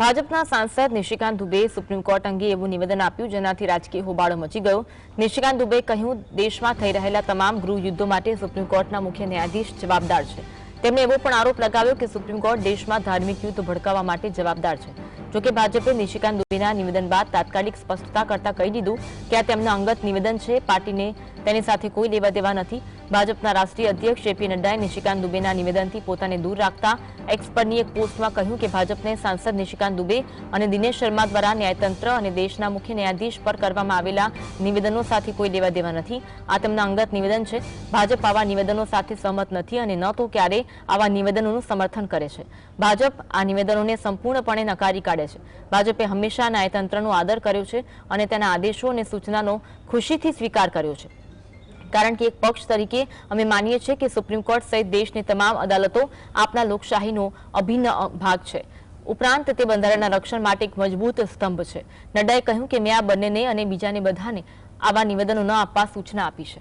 ભાજપના સાંસદ Nishikant Dubey supreme court અંગે એવું નિવેદન આપ્યું જેનાથી રાજકીય હોબાળો મચી ગયો નિશિકાંત दुबे કહ્યું દેશમાં થઈ રહેલા તમામ ગૃહયુદ્ધો માટે સુપ્રીમ કોર્ટના મુખ્ય ન્યાધીશ જવાબદાર છે તેમણે એવો પણ આરોપ લગાવ્યો કે સુપ્રીમ કોર્ટ દેશમાં ધાર્મિક યુદ્ધ ભડકાવવા માટે જવાબદાર છે જો કે ભાજપે નિશિકાંત दुबेના નિવેદન બાદ તાત્કાલિક સ્પષ્ટતા કરતા કહી દીધું કે આ તેમનું અંગત નિવેદન છે પાર્ટીને તેની સાથે કોઈ દેવા દેવા નથી ભાજપના રાષ્ટ્રીય અધ્યક્ષ શેપીનડાઈ નિશિકાંદુબેના નિવેદનથી પોતાને દૂર રાખતા એક્સપર્ની એક પોસ્ટમાં કહ્યું કે ભાજપને સાંસદ નિશિકાંદુબે અને દિનેશ શર્મા દ્વારા ન્યાયતંત્ર અને દેશના મુખિને આધીશ પર કરવામાં આવેલા નિવેદનો સાથે કોઈ દેવા દેવા નથી આ તેમનું અંગત નિવેદન છે ભાજપ આવા નિવેદનો સાથે સહમત નથી અને ન તો ક્યારે આવા નિવેદનોનું સમર્થન કરે છે ભાજપ આ નિવેદનોને સંપૂર્ણપણે નકારી કાઢે છે ભાજપે હંમેશા ન્યાયતંત્રનો આદર કર્યો છે અને તેના આદેશો અને સૂચનાનો ખુશીથી સ્વીકાર કર્યો છે કારણ કે એક પક્ષ તરીકે અમે માનીએ છીએ કે સુપ્રીમ કોર્ટ સહિત દેશની તમામ અદાલતો આપણા લોકશાહીનો અભિન્ન ભાગ છે ઉપરાંત તે બંધારણના રક્ષણ માટે એક મજબૂત સ્તંભ છે નડ્ડાએ કહ્યું કે મેં આ બંનેને અને બીજાને બધાને આવા નિવેદનો ન આપવા સૂચના આપી છે